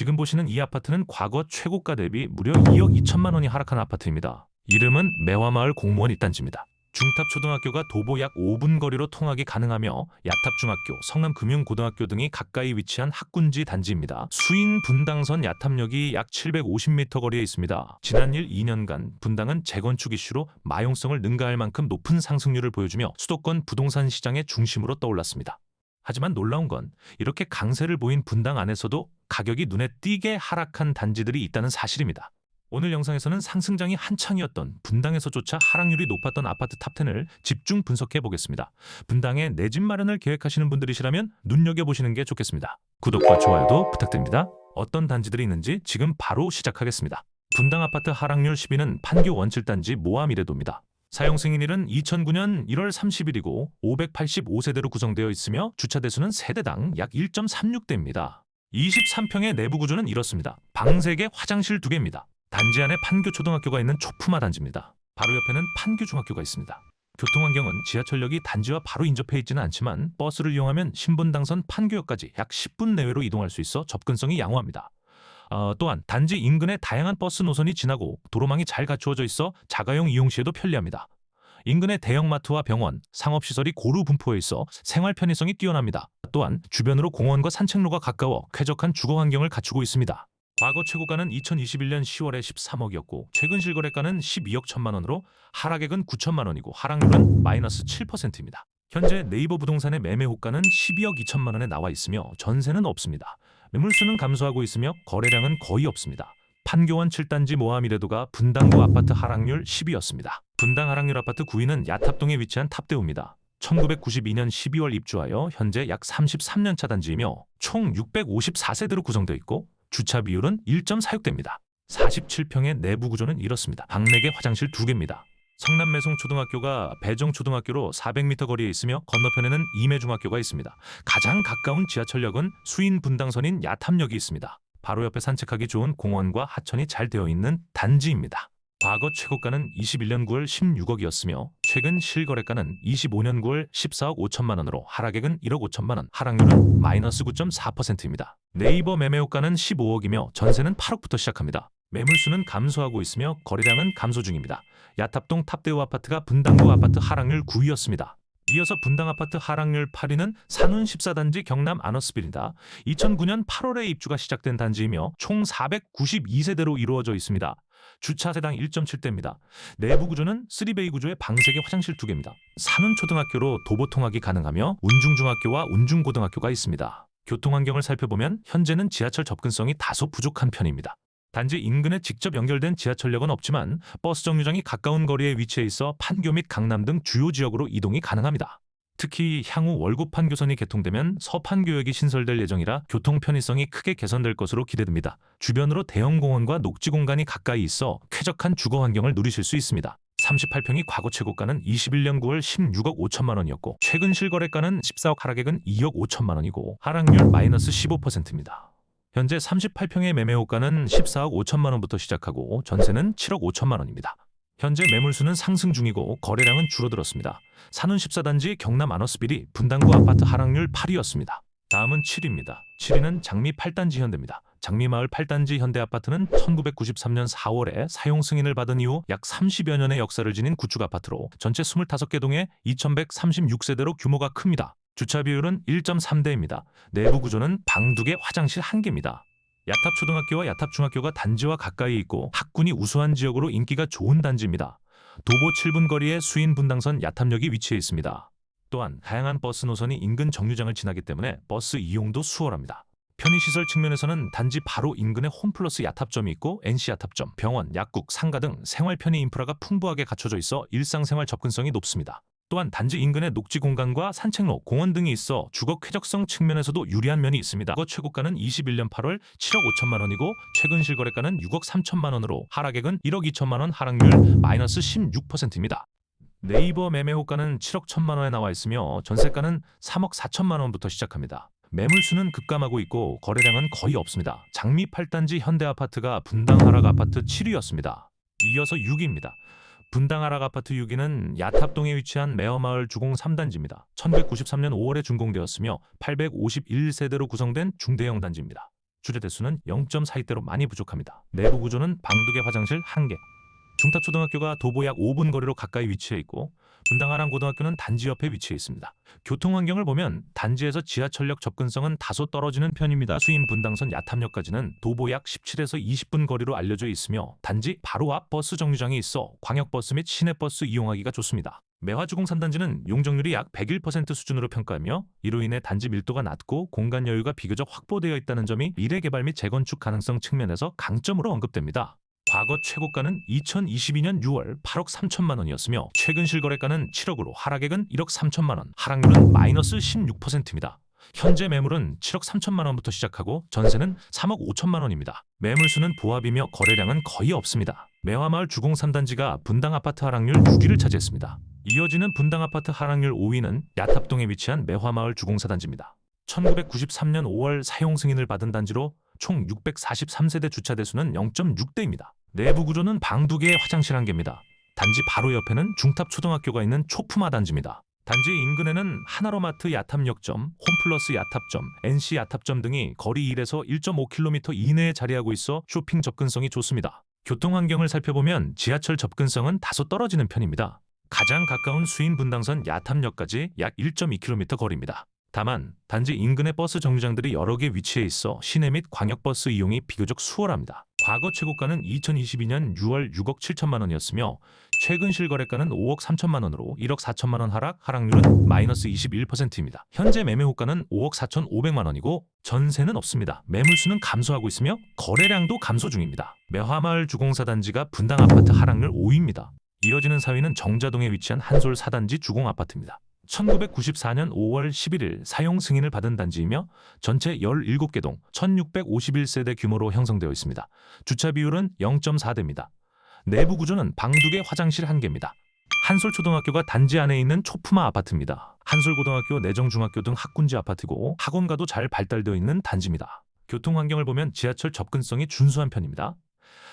지금 보시는 이 아파트는 과거 최고가 대비 무려 2억 2천만 원이 하락한 아파트입니다. 이름은 매화마을 공무원 입단지입니다. 중탑초등학교가 도보 약 5분 거리로 통학이 가능하며 야탑중학교, 성남금융고등학교 등이 가까이 위치한 학군지 단지입니다. 수인 분당선 야탑역이 약 750m 거리에 있습니다. 지난 1, 2년간 분당은 재건축 이슈로 마용성을 능가할 만큼 높은 상승률을 보여주며 수도권 부동산 시장의 중심으로 떠올랐습니다. 하지만 놀라운 건 이렇게 강세를 보인 분당 안에서도 가격이 눈에 띄게 하락한 단지들이 있다는 사실입니다. 오늘 영상에서는 상승장이 한창이었던 분당에서조차 하락률이 높았던 아파트 탑10을 집중 분석해 보겠습니다. 분당에 내 집 마련을 계획하시는 분들이시라면 눈여겨보시는 게 좋겠습니다. 구독과 좋아요도 부탁드립니다. 어떤 단지들이 있는지 지금 바로 시작하겠습니다. 분당 아파트 하락률 10위는 판교 원칠단지 모아미래도입니다. 사용 승인일은 2009년 1월 30일이고 585세대로 구성되어 있으며 주차 대수는 세대당 약 1.36대입니다. 23평의 내부 구조는 이렇습니다. 방 3개, 화장실 2개입니다. 단지 안에 판교 초등학교가 있는 초품화 단지입니다. 바로 옆에는 판교 중학교가 있습니다. 교통 환경은 지하철역이 단지와 바로 인접해 있지는 않지만 버스를 이용하면 신분 당선 판교역까지 약 10분 내외로 이동할 수 있어 접근성이 양호합니다. 어, 또한 단지 인근에 다양한 버스 노선이 지나고 도로망이 잘 갖추어져 있어 자가용 이용 시에도 편리합니다. 인근의 대형마트와 병원, 상업시설이 고루 분포해 있어 생활 편의성이 뛰어납니다. 또한 주변으로 공원과 산책로가 가까워 쾌적한 주거 환경을 갖추고 있습니다. 과거 최고가는 2021년 10월에 13억이었고 최근 실거래가는 12억 1천만 원으로 하락액은 9천만 원이고 하락률은 마이너스 7%입니다. 현재 네이버 부동산의 매매 호가는 12억 2천만 원에 나와 있으며 전세는 없습니다. 매물수는 감소하고 있으며 거래량은 거의 없습니다. 판교원 7단지 모함이래도가 분당구 아파트 하락률 10위였습니다. 분당 하락률 아파트 9위는 야탑동에 위치한 탑대우입니다. 1992년 12월 입주하여 현재 약 33년 차 단지이며 총 654세대로 구성되어 있고 주차 비율은 1.46대입니다. 47평의 내부 구조는 이렇습니다. 방 4개, 화장실 2개입니다. 성남매송 초등학교가 배정 초등학교로 400m 거리에 있으며 건너편에는 임해중학교가 있습니다. 가장 가까운 지하철역은 수인 분당선인 야탐역이 있습니다. 바로 옆에 산책하기 좋은 공원과 하천이 잘 되어 있는 단지입니다. 과거 최고가는 21년 9월 16억이었으며 최근 실거래가는 25년 9월 14억 5천만 원으로 하락액은 1억 5천만 원, 하락률은 마이너스 9.4%입니다. 네이버 매매호가는 15억이며 전세는 8억부터 시작합니다. 매물수는 감소하고 있으며 거래량은 감소 중입니다. 야탑동 탑대우 아파트가 분당구 아파트 하락률 9위였습니다. 이어서 분당 아파트 하락률 8위는 산운 14단지 경남 아너스빌입니다. 2009년 8월에 입주가 시작된 단지이며 총 492세대로 이루어져 있습니다. 주차 세당 1.7대입니다. 내부 구조는 3베이 구조의 방 3개 화장실 2개입니다. 산운 초등학교로 도보 통학이 가능하며 운중중학교와 운중고등학교가 있습니다. 교통 환경을 살펴보면 현재는 지하철 접근성이 다소 부족한 편입니다. 단지 인근에 직접 연결된 지하철역은 없지만 버스 정류장이 가까운 거리에 위치해 있어 판교 및 강남 등 주요 지역으로 이동이 가능합니다. 특히 향후 월곡 판교선이 개통되면 서판교역이 신설될 예정이라 교통 편의성이 크게 개선될 것으로 기대됩니다. 주변으로 대형 공원과 녹지 공간이 가까이 있어 쾌적한 주거 환경을 누리실 수 있습니다. 38평이 과거 최고가는 21년 9월 16억 5천만 원이었고 최근 실거래가는 14억 하락액은 2억 5천만 원이고 하락률 마이너스 15%입니다. 현재 38평의 매매 호가는 14억 5천만 원부터 시작하고 전세는 7억 5천만 원입니다. 현재 매물수는 상승 중이고 거래량은 줄어들었습니다. 산운 14단지 경남 아너스빌이 분당구 아파트 하락률 8위였습니다. 다음은 7위입니다. 7위는 장미 8단지 현대입니다. 장미마을 8단지 현대아파트는 1993년 4월에 사용 승인을 받은 이후 약 30여 년의 역사를 지닌 구축 아파트로 전체 25개 동에 2136세대로 규모가 큽니다. 주차 비율은 1.3대입니다. 내부 구조는 방 2개, 화장실 1개입니다. 야탑 초등학교와 야탑 중학교가 단지와 가까이 있고 학군이 우수한 지역으로 인기가 좋은 단지입니다. 도보 7분 거리에 수인 분당선 야탑역이 위치해 있습니다. 또한 다양한 버스 노선이 인근 정류장을 지나기 때문에 버스 이용도 수월합니다. 편의시설 측면에서는 단지 바로 인근에 홈플러스 야탑점이 있고 NC 야탑점, 병원, 약국, 상가 등 생활 편의 인프라가 풍부하게 갖춰져 있어 일상생활 접근성이 높습니다. 또한 단지 인근에 녹지 공간과 산책로, 공원 등이 있어 주거 쾌적성 측면에서도 유리한 면이 있습니다. 주거 최고가는 21년 8월 7억 5천만 원이고 최근 실거래가는 6억 3천만 원으로 하락액은 1억 2천만 원 하락률 마이너스 16%입니다. 네이버 매매 호가는 7억 1천만 원에 나와 있으며 전세가는 3억 4천만 원부터 시작합니다. 매물수는 급감하고 있고 거래량은 거의 없습니다. 장미 8단지 현대아파트가 분당 하락 아파트 7위였습니다. 이어서 6위입니다. 분당 하락 아파트 6위는 야탑동에 위치한 매어마을 주공 3단지입니다. 1993년 5월에 준공되었으며 851세대로 구성된 중대형 단지입니다. 주제 대수는 0.42대로 많이 부족합니다. 내부 구조는 방두 개 화장실 1개, 중탑초등학교가 도보 약 5분 거리로 가까이 위치해 있고 분당하랑 고등학교는 단지 옆에 위치해 있습니다. 교통 환경을 보면 단지에서 지하철역 접근성은 다소 떨어지는 편입니다. 수인 분당선 야탐역까지는 도보 약 17에서 20분 거리로 알려져 있으며 단지 바로 앞 버스 정류장이 있어 광역버스 및 시내버스 이용하기가 좋습니다. 매화주공 3단지는 용적률이 약 101% 수준으로 평가하며 이로 인해 단지 밀도가 낮고 공간 여유가 비교적 확보되어 있다는 점이 미래 개발 및 재건축 가능성 측면에서 강점으로 언급됩니다. 과거 최고가는 2022년 6월 8억 3천만 원이었으며 최근 실거래가는 7억으로 하락액은 1억 3천만 원, 하락률은 마이너스 16%입니다. 현재 매물은 7억 3천만 원부터 시작하고 전세는 3억 5천만 원입니다. 매물수는 보합이며 거래량은 거의 없습니다. 매화마을 주공 3단지가 분당 아파트 하락률 6위를 차지했습니다. 이어지는 분당 아파트 하락률 5위는 야탑동에 위치한 매화마을 주공 4단지입니다. 1993년 5월 사용 승인을 받은 단지로 총 643세대 주차 대수는 0.6대입니다. 내부 구조는 방 두 개의 화장실 한 개입니다. 단지 바로 옆에는 중탑 초등학교가 있는 초품화 단지입니다. 단지 인근에는 하나로마트 야탑역점, 홈플러스 야탑점, NC 야탑점 등이 거리 1에서 1.5km 이내에 자리하고 있어 쇼핑 접근성이 좋습니다. 교통 환경을 살펴보면 지하철 접근성은 다소 떨어지는 편입니다. 가장 가까운 수인 분당선 야탑역까지 약 1.2km 거리입니다. 다만 단지 인근의 버스 정류장들이 여러 개 위치해 있어 시내 및 광역버스 이용이 비교적 수월합니다. 과거 최고가는 2022년 6월 6억 7천만 원이었으며 최근 실거래가는 5억 3천만 원으로 1억 4천만 원 하락, 하락률은 마이너스 21%입니다. 현재 매매 호가는 5억 4천 5백만 원이고 전세는 없습니다. 매물수는 감소하고 있으며 거래량도 감소 중입니다. 매화마을 주공사 단지가 분당 아파트 하락률 5위입니다. 이어지는 4위는 정자동에 위치한 한솔 4단지 주공 아파트입니다. 1994년 5월 11일 사용 승인을 받은 단지이며 전체 17개 동 1651세대 규모로 형성되어 있습니다. 주차 비율은 0.4대입니다. 내부 구조는 방두개 화장실 한 개입니다. 한솔초등학교가 단지 안에 있는 초품화 아파트입니다. 한솔고등학교, 내정중학교 등 학군지 아파트고 학원가도 잘 발달되어 있는 단지입니다. 교통 환경을 보면 지하철 접근성이 준수한 편입니다.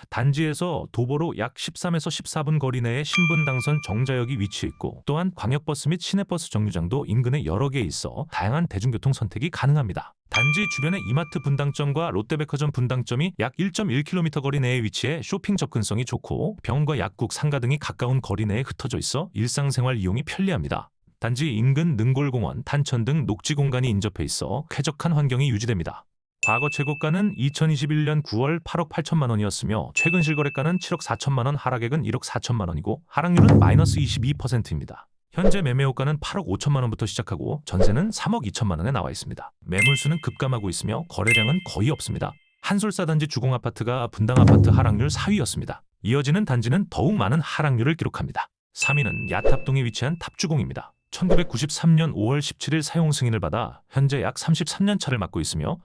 단지에서 도보로 약 13에서 14분 거리 내에 신분 당선 정자역이 위치해 있고 또한 광역버스 및 시내버스 정류장도 인근에 여러 개 있어 다양한 대중교통 선택이 가능합니다. 단지 주변에 이마트 분당점과 롯데백화점 분당점이 약 1.1km 거리 내에 위치해 쇼핑 접근성이 좋고 병과 약국, 상가 등이 가까운 거리 내에 흩어져 있어 일상생활 이용이 편리합니다. 단지 인근 능골공원, 탄천 등 녹지 공간이 인접해 있어 쾌적한 환경이 유지됩니다. 과거 최고가는 2021년 9월 8억 8천만 원이었으며 최근 실거래가는 7억 4천만 원, 하락액은 1억 4천만 원이고 하락률은 마이너스 22%입니다. 현재 매매 호가는 8억 5천만 원부터 시작하고 전세는 3억 2천만 원에 나와 있습니다. 매물수는 급감하고 있으며 거래량은 거의 없습니다. 한솔사 단지 주공 아파트가 분당 아파트 하락률 4위였습니다. 이어지는 단지는 더욱 많은 하락률을 기록합니다. 3위는 야탑동에 위치한 탑주공입니다. 1993년 5월 17일 사용 승인을 받아 현재 약 33년 차를 맡고 있으며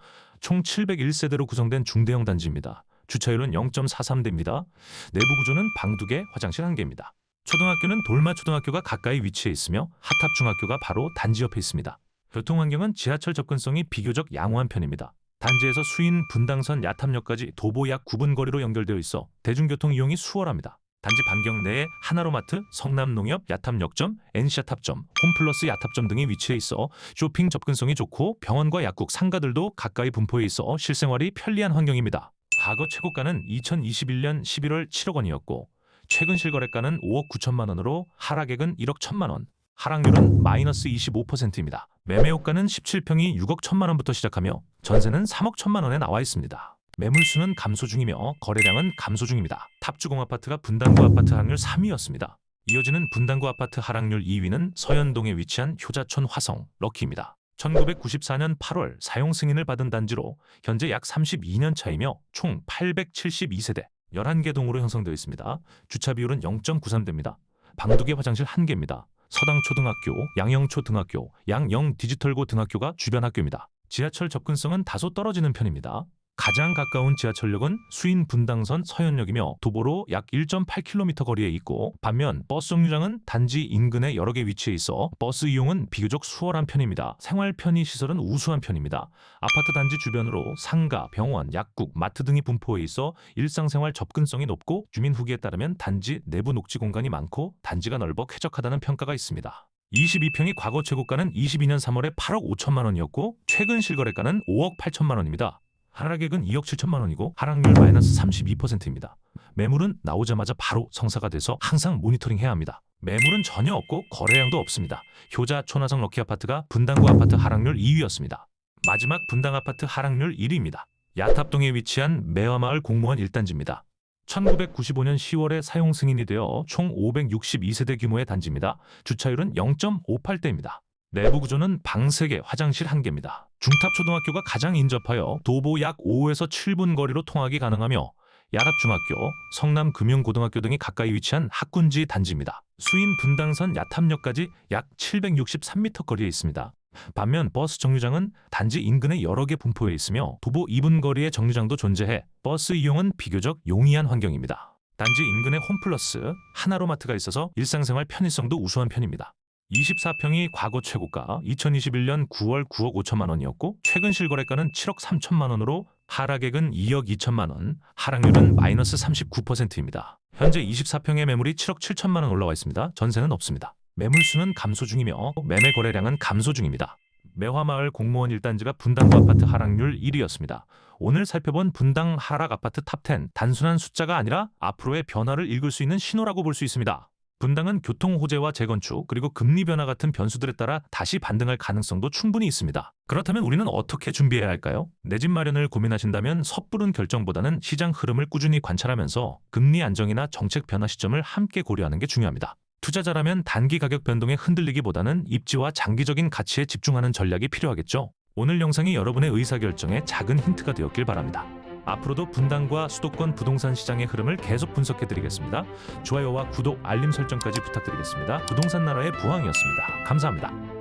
총 701세대로 구성된 중대형 단지입니다. 주차율은 0.43대입니다. 내부 구조는 방 2개, 화장실 1개입니다. 초등학교는 돌마초등학교가 가까이 위치해 있으며 하탑중학교가 바로 단지 옆에 있습니다. 교통 환경은 지하철 접근성이 비교적 양호한 편입니다. 단지에서 수인 분당선 야탑역까지 도보 약 9분 거리로 연결되어 있어 대중교통 이용이 수월합니다. 단지 반경 내에 하나로마트, 성남농협, 야탑역점, NC야탑점, 홈플러스 야탑점 등이 위치해 있어 쇼핑 접근성이 좋고 병원과 약국, 상가들도 가까이 분포해 있어 실생활이 편리한 환경입니다. 과거 최고가는 2021년 11월 7억 원이었고 최근 실거래가는 5억 9천만 원으로 하락액은 1억 1천만 원, 하락률은 마이너스 25%입니다. 매매 호가는 17평이 6억 1천만 원부터 시작하며 전세는 3억 1천만 원에 나와 있습니다. 매물수는 감소 중이며 거래량은 감소 중입니다. 탑주공 아파트가 분당구 아파트 하락률 3위였습니다. 이어지는 분당구 아파트 하락률 2위는 서현동에 위치한 효자촌 화성 럭키입니다. 1994년 8월 사용 승인을 받은 단지로 현재 약 32년 차이며 총 872세대 11개 동으로 형성되어 있습니다. 주차 비율은 0.93대입니다. 방 두 개 화장실 1개입니다. 서당초등학교, 양영초등학교, 양영디지털고 등학교가 주변 학교입니다. 지하철 접근성은 다소 떨어지는 편입니다. 가장 가까운 지하철역은 수인 분당선 서현역이며 도보로 약 1.8km 거리에 있고 반면 버스 정류장은 단지 인근에 여러 개 위치해 있어 버스 이용은 비교적 수월한 편입니다. 생활 편의 시설은 우수한 편입니다. 아파트 단지 주변으로 상가, 병원, 약국, 마트 등이 분포해 있어 일상생활 접근성이 높고 주민 후기에 따르면 단지 내부 녹지 공간이 많고 단지가 넓어 쾌적하다는 평가가 있습니다. 22평이 과거 최고가는 22년 3월에 8억 5천만 원이었고 최근 실거래가는 5억 8천만 원입니다. 하락액은 2억 7천만 원이고 하락률 마이너스 32%입니다. 매물은 나오자마자 바로 성사가 돼서 항상 모니터링해야 합니다. 매물은 전혀 없고 거래량도 없습니다. 효자 초나성 럭키 아파트가 분당구 아파트 하락률 2위였습니다. 마지막 분당 아파트 하락률 1위입니다. 야탑동에 위치한 매화마을 공무원 1단지입니다. 1995년 10월에 사용 승인이 되어 총 562세대 규모의 단지입니다. 주차율은 0.58대입니다. 내부 구조는 방 3개, 화장실 1개입니다. 중탑초등학교가 가장 인접하여 도보 약 5에서 7분 거리로 통학이 가능하며 야탑중학교, 성남금융고등학교 등이 가까이 위치한 학군지 단지입니다. 수인 분당선 야탑역까지 약 763m 거리에 있습니다. 반면 버스 정류장은 단지 인근에 여러 개 분포해 있으며 도보 2분 거리의 정류장도 존재해 버스 이용은 비교적 용이한 환경입니다. 단지 인근에 홈플러스, 하나로마트가 있어서 일상생활 편의성도 우수한 편입니다. 24평이 과거 최고가 2021년 9월 9억 5천만 원이었고 최근 실거래가는 7억 3천만 원으로 하락액은 2억 2천만 원, 하락률은 마이너스 39%입니다. 현재 24평의 매물이 7억 7천만 원 올라와 있습니다. 전세는 없습니다. 매물수는 감소 중이며 매매 거래량은 감소 중입니다. 매화마을 공무원 1단지가 분당구 아파트 하락률 1위였습니다. 오늘 살펴본 분당 하락 아파트 탑10 단순한 숫자가 아니라 앞으로의 변화를 읽을 수 있는 신호라고 볼 수 있습니다. 분당은 교통 호재와 재건축 그리고 금리 변화 같은 변수들에 따라 다시 반등할 가능성도 충분히 있습니다. 그렇다면 우리는 어떻게 준비해야 할까요? 내 집 마련을 고민하신다면 섣부른 결정보다는 시장 흐름을 꾸준히 관찰하면서 금리 안정이나 정책 변화 시점을 함께 고려하는 게 중요합니다. 투자자라면 단기 가격 변동에 흔들리기보다는 입지와 장기적인 가치에 집중하는 전략이 필요하겠죠. 오늘 영상이 여러분의 의사결정에 작은 힌트가 되었길 바랍니다. 앞으로도 분당과 수도권 부동산 시장의 흐름을 계속 분석해 드리겠습니다. 좋아요와 구독, 알림 설정까지 부탁드리겠습니다. 부동산 나라의 부황이었습니다. 감사합니다.